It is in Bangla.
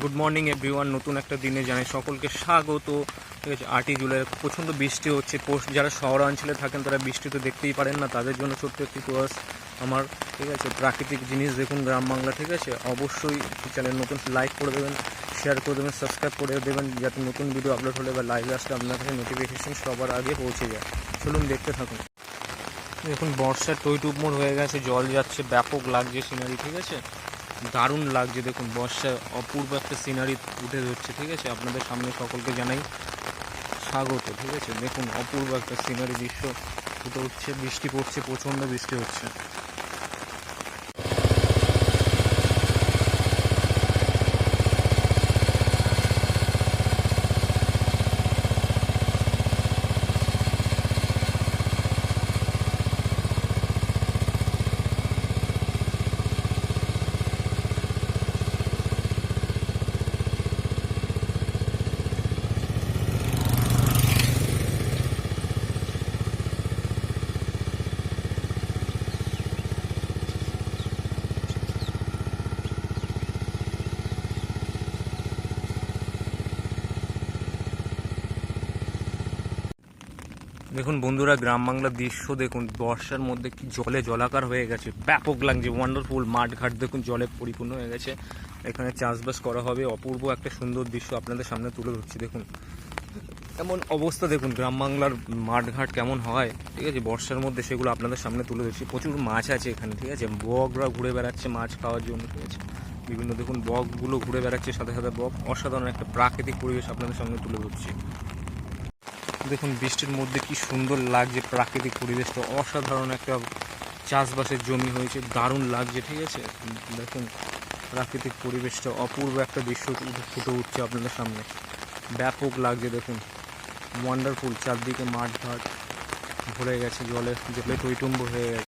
গুড মর্নিং এভরিওয়ান নতুন একটা দিনে জানাই সকলকে স্বাগত। ঠিক আছে, আটই জুলাই প্রচণ্ড বৃষ্টি হচ্ছে। পোস্ট যারা শহরাঞ্চলে থাকেন, তারা বৃষ্টি তো দেখতেই পারেন না। তাদের জন্য ছোট্ট একটি প্রয়াস আমার, ঠিক আছে, প্রাকৃতিক জিনিস দেখুন গ্রাম বাংলা, ঠিক আছে? অবশ্যই চ্যানেল নতুন লাইক করে দেবেন শেয়ার করে দেবেন সাবস্ক্রাইব করে দেবেন, যাতে নতুন ভিডিও আপলোড হলে বা লাইভ আসলে আপনার কাছে নোটিফিকেশন সবার আগে পৌঁছে যায়। চলুন দেখতে থাকুন। দেখুন, বর্ষার টইটুপ মোড় হয়ে গেছে, জল যাচ্ছে, ব্যাপক লাগছে সিনারি ঠিক আছে? দারুণ লাগছে। দেখুন বর্ষা অপূর্ব একটা সিনারি উঠে ধরছে, ঠিক আছে? আপনাদের সামনে সকলকে জানাই স্বাগত, ঠিক আছে? দেখুন, অপূর্ব একটা সিনারি দৃশ্য ফুটে উঠছে। বৃষ্টি পড়ছে, প্রচণ্ড বৃষ্টি হচ্ছে। দেখুন বন্ধুরা, গ্রাম বাংলার দৃশ্য দেখুন, বর্ষার মধ্যে কি জলে জলাকার হয়ে গেছে, ব্যাপক লাগছে ওয়ান্ডারফুল মাঠ ঘাট দেখুন, জলে পরিপূর্ণ হয়ে গেছে। এখানে চাষবাস করা হবে, অপূর্ব একটা সুন্দর দৃশ্য আপনাদের সামনে তুলে ধরছি, দেখুন। এমন অবস্থা দেখুন, গ্রাম বাংলার মাঠ ঘাট কেমন হয়, ঠিক আছে? বর্ষার মধ্যে সেগুলো আপনাদের সামনে তুলে ধরছি। প্রচুর মাছ আছে এখানে, ঠিক আছে? বগরা ঘুরে বেড়াচ্ছে মাছ খাওয়ার জন্য, ঠিক আছে? বিভিন্ন দেখুন, বকগুলো ঘুরে বেড়াচ্ছে, সাথে সাথে বক, অসাধারণ একটা প্রাকৃতিক পরিবেশ আপনাদের সামনে তুলে ধরছি। দেখুন, বৃষ্টির মধ্যে কি সুন্দর লাগছে প্রাকৃতিক পরিবেশটা। অসাধারণ একটা চাষবাসের জমি হয়েছে, দারুণ লাগছে, ঠিক আছে? দেখুন, প্রাকৃতিক পরিবেশটা অপূর্ব একটা দৃশ্য ফুটে উঠছে আপনাদের সামনে। ব্যাপক লাগছে, দেখুন। ওয়ান্ডারফুল চারদিকে মাঠ ঘাট ভরে গেছে জলে জলে টৈটুম্ব হয়ে গেছে।